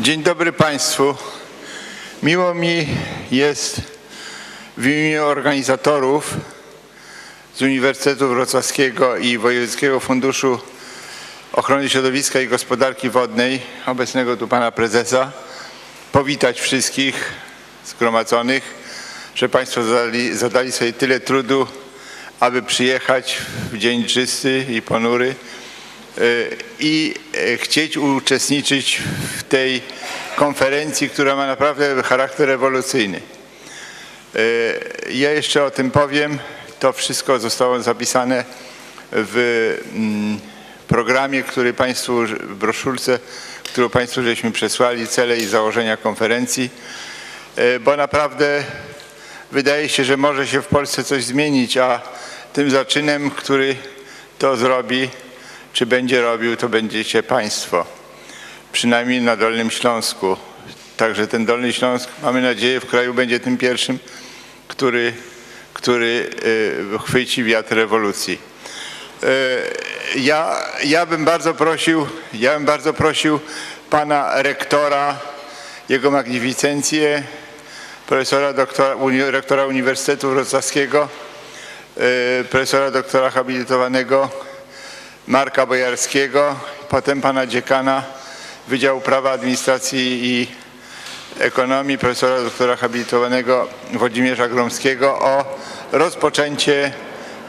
Dzień dobry Państwu. Miło mi jest w imieniu organizatorów z Uniwersytetu Wrocławskiego i Wojewódzkiego Funduszu Ochrony Środowiska i Gospodarki Wodnej, obecnego tu Pana Prezesa, powitać wszystkich zgromadzonych, że Państwo zadali, zadali sobie tyle trudu, aby przyjechać w dzień czysty i ponury i y, chcieć uczestniczyć w tej konferencji, która ma naprawdę charakter rewolucyjny. Y, Ja jeszcze o tym powiem. To wszystko zostało zapisane w mm, programie, który Państwu, w broszurce, którą Państwu żeśmy przesłali, cele i założenia konferencji, Y, bo naprawdę wydaje się, że może się w Polsce coś zmienić, a tym zaczynem, który to zrobi, czy będzie robił, to będziecie Państwo. Przynajmniej na Dolnym Śląsku. Także ten Dolny Śląsk, mamy nadzieję, w kraju będzie tym pierwszym, który, który y, chwyci wiatr rewolucji. Y, Ja, ja bym bardzo prosił, ja bym bardzo prosił pana rektora, jego magnificencję, profesora doktora, uni, rektora Uniwersytetu Wrocławskiego, y, profesora doktora habilitowanego Marka Bojarskiego, potem pana dziekana Wydziału Prawa, Administracji i Ekonomii, profesora doktora habilitowanego Włodzimierza Gromskiego o rozpoczęcie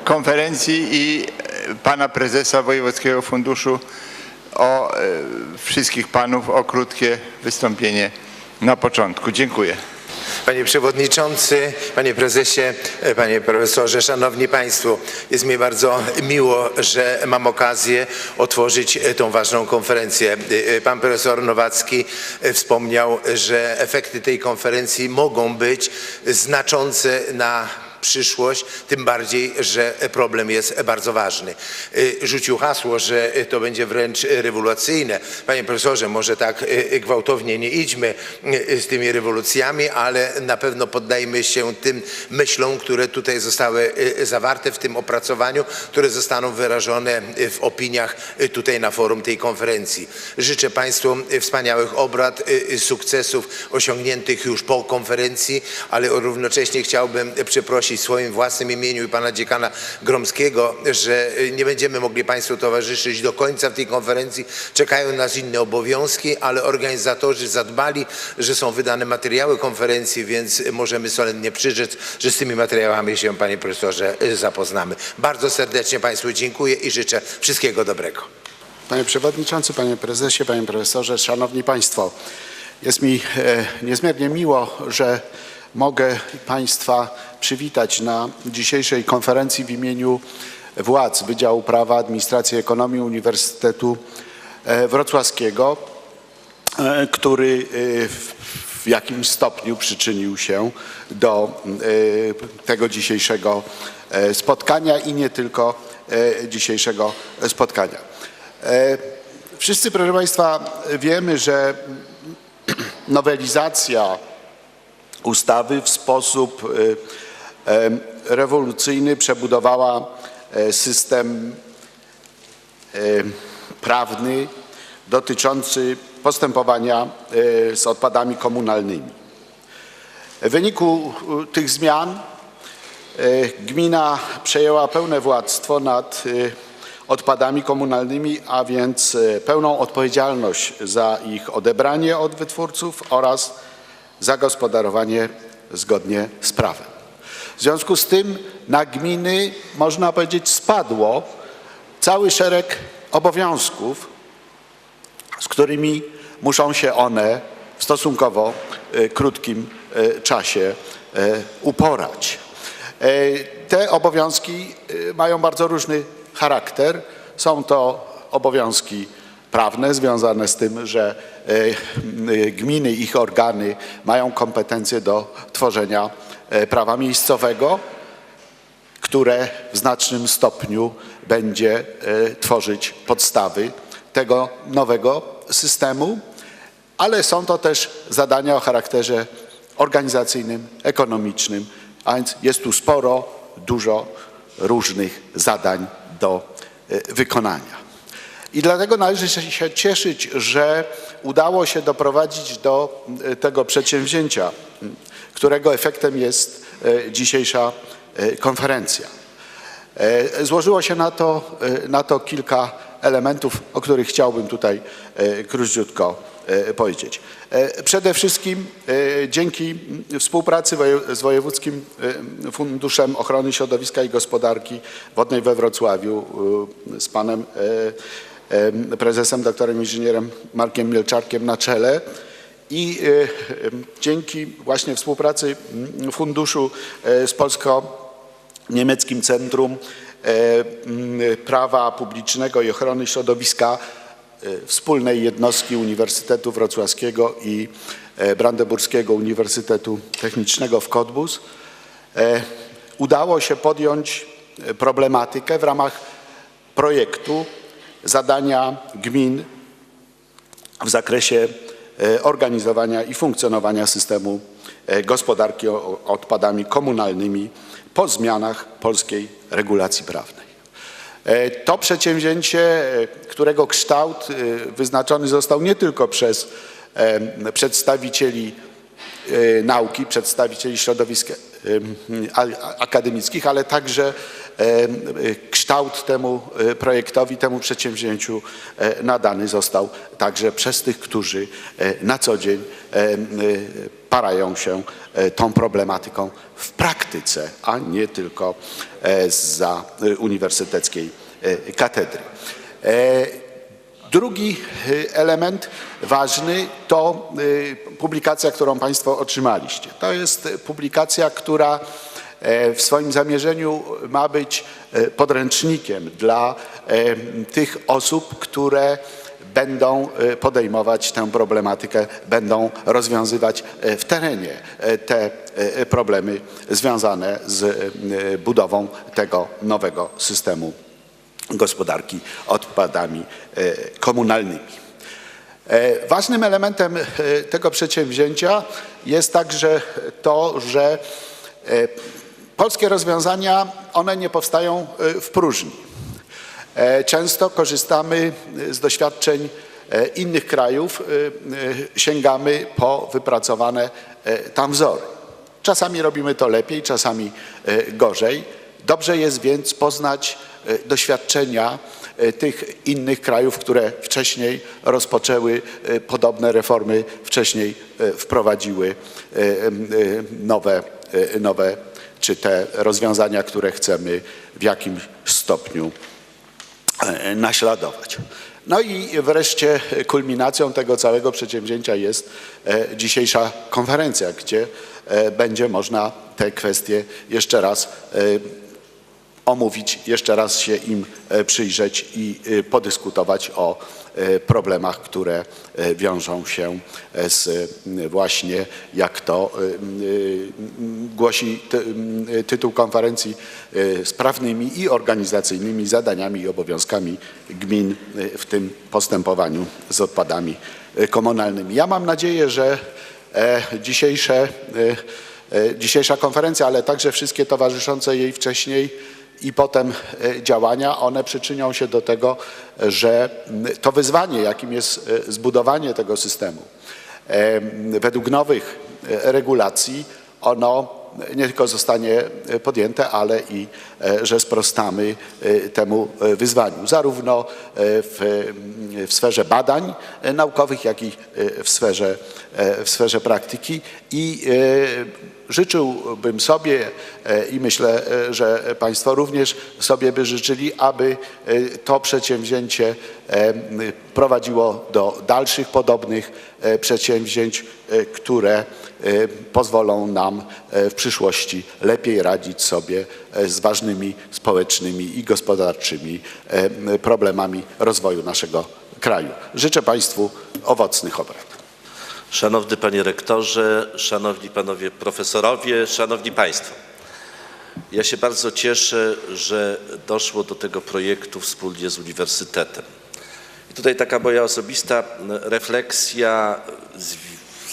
konferencji i e, pana prezesa Wojewódzkiego Funduszu o e, wszystkich panów o krótkie wystąpienie na początku. Dziękuję. Panie Przewodniczący, Panie Prezesie, e, Panie Profesorze, Szanowni Państwo, jest mi bardzo miło, że mam okazję otworzyć e, tą ważną konferencję. E, Pan Profesor Nowacki wspomniał, że efekty tej konferencji mogą być znaczące na przyszłość, tym bardziej, że problem jest bardzo ważny. Y, Rzucił hasło, że to będzie wręcz rewolucyjne. Panie profesorze, może tak y, gwałtownie nie idźmy y, z tymi rewolucjami, ale na pewno poddajmy się tym myślom, które tutaj zostały y, zawarte w tym opracowaniu, które zostaną wyrażone y, w opiniach y, tutaj na forum tej konferencji. Życzę Państwu y, wspaniałych obrad, y, y, sukcesów osiągniętych już po konferencji, ale równocześnie chciałbym przeprosić w swoim własnym imieniu i pana dziekana Gromskiego, że y, nie będziemy mogli Państwu towarzyszyć do końca tej konferencji. Czekają nas inne obowiązki, ale organizatorzy zadbali, że są wydane materiały konferencji, więc możemy solennie przyrzec, że z tymi materiałami się, panie profesorze, y, zapoznamy. Bardzo serdecznie Państwu dziękuję i życzę wszystkiego dobrego. Panie Przewodniczący, Panie Prezesie, Panie Profesorze, Szanowni Państwo. Jest mi e, niezmiernie miło, że mogę Państwa przywitać na dzisiejszej konferencji w imieniu władz Wydziału Prawa, Administracji i Ekonomii Uniwersytetu e, Wrocławskiego, e, który e, w, jakimś stopniu przyczynił się do tego dzisiejszego spotkania i nie tylko dzisiejszego spotkania. Wszyscy, proszę Państwa, wiemy, że nowelizacja ustawy w sposób e, e, rewolucyjny przebudowała e, system prawny dotyczący postępowania z odpadami komunalnymi. W wyniku tych zmian gmina przejęła pełne władztwo nad odpadami komunalnymi, a więc pełną odpowiedzialność za ich odebranie od wytwórców oraz zagospodarowanie zgodnie z prawem. W związku z tym na gminy, można powiedzieć, spadło cały szereg obowiązków, z którymi muszą się one w stosunkowo e, krótkim e, czasie e, uporać. Te obowiązki mają bardzo różny charakter. Są to obowiązki prawne związane z tym, że e, m, gminy, ich organy mają kompetencje do tworzenia e, prawa miejscowego, które w znacznym stopniu będzie e, tworzyć podstawy tego nowego systemu, ale są to też zadania o charakterze organizacyjnym, ekonomicznym, a więc jest tu sporo, dużo różnych zadań do e, wykonania. I dlatego należy się- cieszyć, że udało się doprowadzić do e, tego przedsięwzięcia, m, którego efektem jest e, dzisiejsza konferencja. E, Złożyło się na to, na to kilka elementów, o których chciałbym tutaj króciutko powiedzieć. E, Przede wszystkim dzięki współpracy z Wojewódzkim Funduszem Ochrony Środowiska i Gospodarki Wodnej we Wrocławiu z panem prezesem, doktorem inżynierem Markiem Mielczarkiem na czele. I e, dzięki właśnie współpracy m, funduszu e, z Polsko niemieckim Centrum e, m, Prawa Publicznego i Ochrony Środowiska wspólnej jednostki Uniwersytetu Wrocławskiego i Brandenburskiego Uniwersytetu Technicznego w Cottbus udało się podjąć problematykę w ramach projektu zadania gmin w zakresie e, organizowania i funkcjonowania systemu e, gospodarki odpadami komunalnymi po zmianach polskiej regulacji prawnej. E, To przedsięwzięcie, którego kształt wyznaczony został nie tylko przez przedstawicieli nauki, przedstawicieli środowisk akademickich, ale także kształt temu e, projektowi, temu przedsięwzięciu e, nadany został także przez tych, którzy e, na co dzień e, e, parają się e, tą problematyką w praktyce, a nie tylko e, za e, uniwersyteckiej e, katedry. E, Drugi element ważny to publikacja, którą Państwo otrzymaliście. To jest publikacja, która e, w swoim zamierzeniu ma być e, podręcznikiem dla e, tych osób, które będą e, podejmować tę problematykę, będą rozwiązywać e, w terenie e, te e, problemy związane z e, budową tego nowego systemu gospodarki odpadami e, komunalnymi. E, Ważnym elementem e, tego przedsięwzięcia jest także to, że e, polskie rozwiązania, one nie powstają e, w próżni. E, Często korzystamy z doświadczeń e, innych krajów, e, sięgamy po wypracowane e, tam wzory. Czasami robimy to lepiej, czasami gorzej. Dobrze jest więc poznać doświadczenia tych innych krajów, które wcześniej rozpoczęły podobne reformy, wcześniej wprowadziły nowe, nowe czy te rozwiązania, które chcemy w jakimś stopniu e, naśladować. No i wreszcie kulminacją tego całego przedsięwzięcia jest e, dzisiejsza konferencja, gdzie e, będzie można te kwestie jeszcze raz omówić, jeszcze raz się im przyjrzeć i podyskutować o problemach, które e, wiążą się e, z właśnie, jak to e, e, głosi tytuł konferencji, e, sprawnymi i organizacyjnymi zadaniami i obowiązkami gmin e, w tym postępowaniu z odpadami e, komunalnymi. Ja mam nadzieję, że e, dzisiejsze, e, e, dzisiejsza konferencja, ale także wszystkie towarzyszące jej wcześniej i potem e, działania, one przyczynią się do tego, że to wyzwanie, jakim jest e, zbudowanie tego systemu, e, według nowych regulacji, ono nie tylko zostanie e, podjęte, ale i e, że sprostamy e, temu wyzwaniu, zarówno w, m, w sferze badań naukowych, jak i w sferze, w sferze praktyki. I życzyłbym sobie i myślę, że Państwo również sobie by życzyli, aby to przedsięwzięcie prowadziło do dalszych podobnych przedsięwzięć, które pozwolą nam e, w przyszłości lepiej radzić sobie e, z ważnymi społecznymi i gospodarczymi problemami rozwoju naszego kraju. Życzę Państwu owocnych obrad. Szanowny Panie Rektorze, Szanowni Panowie Profesorowie, Szanowni Państwo. Ja się bardzo cieszę, że doszło do tego projektu wspólnie z Uniwersytetem. I tutaj taka moja osobista refleksja z,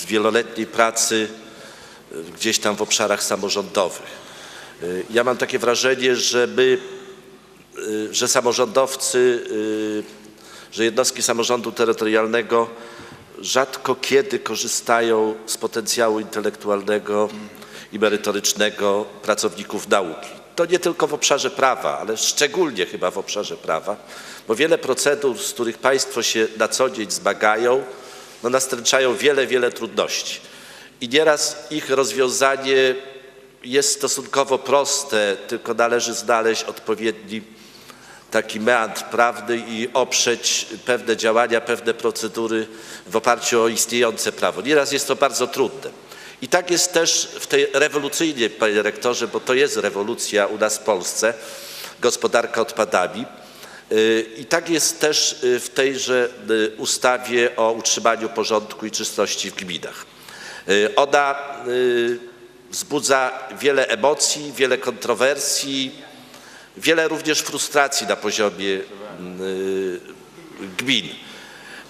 z wieloletniej pracy y, gdzieś tam w obszarach samorządowych. Y, Ja mam takie wrażenie, że my, y, że samorządowcy że jednostki samorządu terytorialnego rzadko kiedy korzystają z potencjału intelektualnego i merytorycznego pracowników nauki. To nie tylko w obszarze prawa, ale szczególnie chyba w obszarze prawa, bo wiele procedur, z których Państwo się na co dzień zmagają, no nastręczają wiele, wiele trudności. I nieraz ich rozwiązanie jest stosunkowo proste, tylko należy znaleźć odpowiedni taki meandr prawny i oprzeć pewne działania, pewne procedury w oparciu o istniejące prawo. Nieraz jest to bardzo trudne. I tak jest też w tej rewolucyjnie, panie rektorze, bo to jest rewolucja u nas w Polsce, gospodarka odpadami. Yy, I tak jest też yy, w tejże yy, ustawie o utrzymaniu porządku i czystości w gminach. Ona wzbudza wiele emocji, wiele kontrowersji, wiele również frustracji na poziomie y, gmin.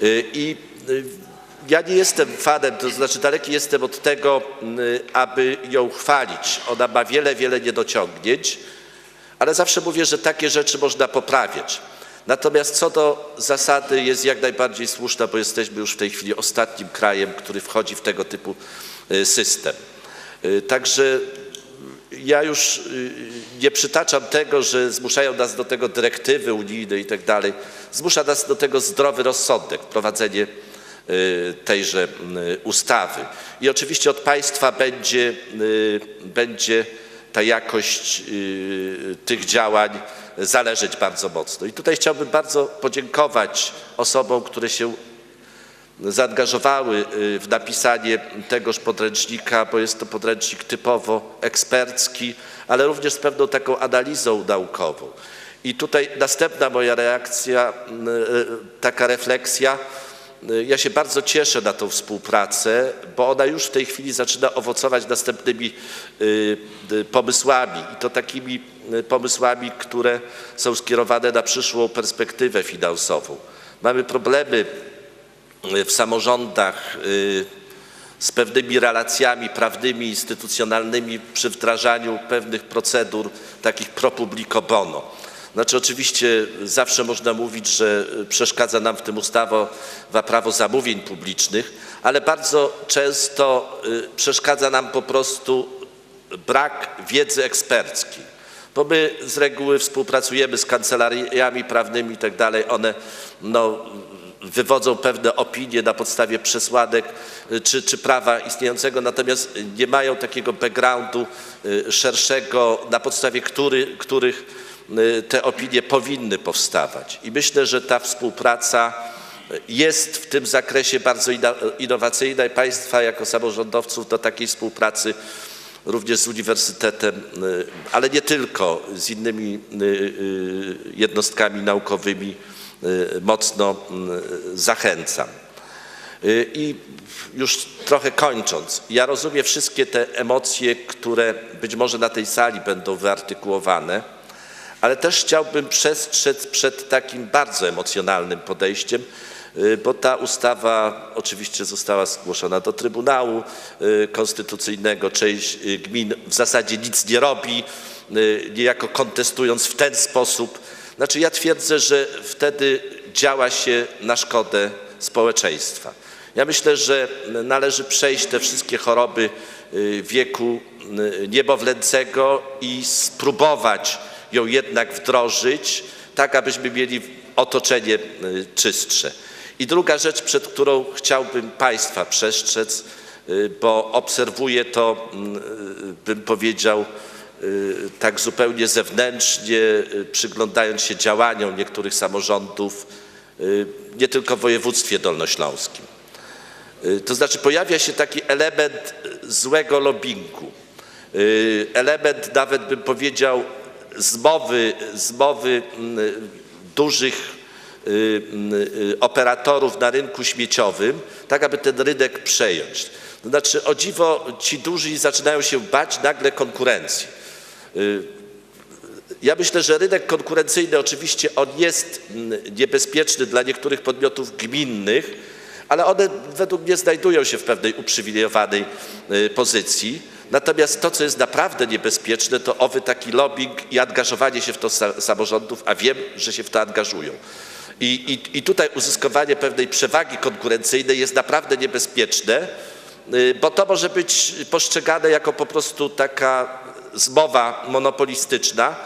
Y, I y, ja nie jestem fanem, to znaczy daleki jestem od tego, y, aby ją chwalić. Ona ma wiele, wiele niedociągnięć, ale zawsze mówię, że takie rzeczy można poprawiać. Natomiast co do zasady jest jak najbardziej słuszna, bo jesteśmy już w tej chwili ostatnim krajem, który wchodzi w tego typu y, system. Y, Także ja już y, nie przytaczam tego, że zmuszają nas do tego dyrektywy unijne i tak dalej. Zmusza nas do tego zdrowy rozsądek, wprowadzenie tejże ustawy. I oczywiście od państwa będzie, będzie ta jakość y, tych działań zależeć bardzo mocno. I tutaj chciałbym bardzo podziękować osobom, które się zaangażowały y, w napisanie tegoż podręcznika, bo jest to podręcznik typowo ekspercki, ale również z pewną taką analizą naukową. I tutaj następna moja reakcja, y, taka refleksja. Y, Ja się bardzo cieszę na tą współpracę, bo ona już w tej chwili zaczyna owocować następnymi y, pomysłami i to takimi y, pomysłami, które są skierowane na przyszłą perspektywę finansową. Mamy problemy w samorządach z pewnymi relacjami prawnymi, instytucjonalnymi przy wdrażaniu pewnych procedur takich pro publico bono. Znaczy oczywiście zawsze można mówić, że przeszkadza nam w tym ustawa prawo zamówień publicznych, ale bardzo często y, przeszkadza nam po prostu brak wiedzy eksperckiej. Bo my z reguły współpracujemy z kancelariami prawnymi i tak dalej. One no, wywodzą pewne opinie na podstawie przesłanek y, czy, czy prawa istniejącego, natomiast nie mają takiego backgroundu szerszego, na podstawie który, których te opinie powinny powstawać. I myślę, że ta współpraca jest w tym zakresie bardzo innowacyjna i Państwa jako samorządowców do takiej współpracy również z uniwersytetem, y, ale nie tylko, z innymi y, y, jednostkami naukowymi y, mocno y, zachęcam. Y, I już trochę kończąc, ja rozumiem wszystkie te emocje, które być może na tej sali będą wyartykułowane, ale też chciałbym przestrzec przed takim bardzo emocjonalnym podejściem, y, bo ta ustawa oczywiście została zgłoszona do Trybunału y, Konstytucyjnego. Część y, gmin w zasadzie nic nie robi, niejako kontestując w ten sposób. Znaczy ja twierdzę, że wtedy działa się na szkodę społeczeństwa. Ja myślę, że należy przejść te wszystkie choroby wieku niemowlęcego i spróbować ją jednak wdrożyć, tak abyśmy mieli otoczenie y, czystsze. I druga rzecz, przed którą chciałbym Państwa przestrzec, y, bo obserwuję to, y, bym powiedział, tak zupełnie zewnętrznie, przyglądając się działaniom niektórych samorządów, nie tylko w województwie dolnośląskim. To znaczy pojawia się taki element złego lobbingu. Element nawet bym powiedział zmowy, zmowy mm, dużych y, y, operatorów na rynku śmieciowym, tak aby ten rynek przejąć. To znaczy o dziwo ci duzi zaczynają się bać nagle konkurencji. Y, ja myślę, że rynek konkurencyjny oczywiście on jest mm, niebezpieczny dla niektórych podmiotów gminnych, ale one według mnie znajdują się w pewnej uprzywilejowanej pozycji. Natomiast to, co jest naprawdę niebezpieczne, to owy taki lobbying i angażowanie się w to sa- samorządów, a wiem, że się w to angażują. I, i, I tutaj uzyskowanie pewnej przewagi konkurencyjnej jest naprawdę niebezpieczne, y, bo to może być postrzegane jako po prostu taka zmowa monopolistyczna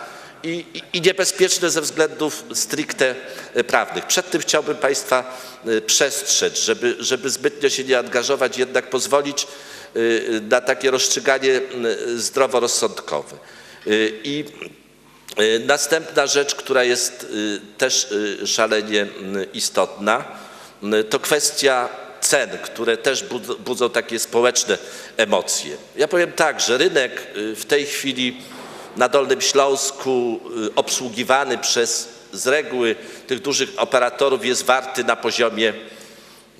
i, i, niebezpieczne ze względów stricte y, prawnych. Przed tym chciałbym Państwa y, przestrzec, żeby, żeby zbytnio się nie angażować, jednak pozwolić na takie rozstrzyganie y, zdroworozsądkowe. Y, I Y, Następna rzecz, która jest y, też y, szalenie y, istotna, y, to kwestia cen, które też bud- budzą takie społeczne emocje. Ja powiem tak, że rynek y, w tej chwili na Dolnym Śląsku y, obsługiwany przez z reguły tych dużych operatorów jest warty na poziomie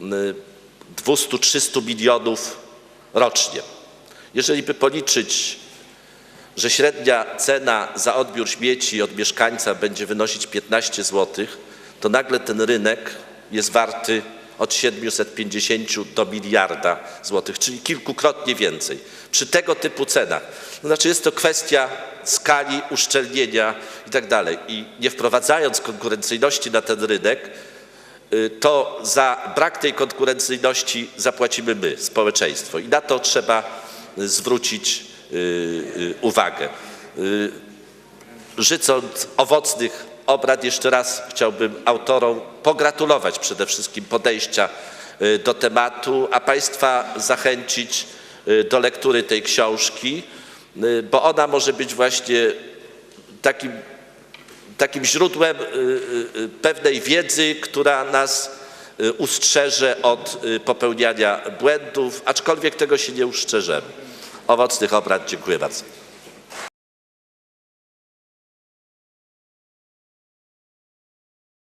y, 200-300 milionów rocznie. Jeżeli by policzyć że średnia cena za odbiór śmieci od mieszkańca będzie wynosić 15 zł, to nagle ten rynek jest warty od 750 do miliarda złotych, czyli kilkukrotnie więcej. Przy tego typu cenach. To znaczy jest to kwestia skali, uszczelnienia i tak dalej. I nie wprowadzając konkurencyjności na ten rynek, to za brak tej konkurencyjności zapłacimy my, społeczeństwo. I na to trzeba y, zwrócić y, y, uwagę. Y, Życząc owocnych obrad, jeszcze raz chciałbym autorom pogratulować przede wszystkim podejścia y, do tematu, a Państwa zachęcić y, do lektury tej książki, y, bo ona może być właśnie takim takim źródłem y, y, y, pewnej wiedzy, która nas ustrzeże od popełniania błędów, aczkolwiek tego się nie ustrzeżemy. Owocnych obrad, dziękuję bardzo.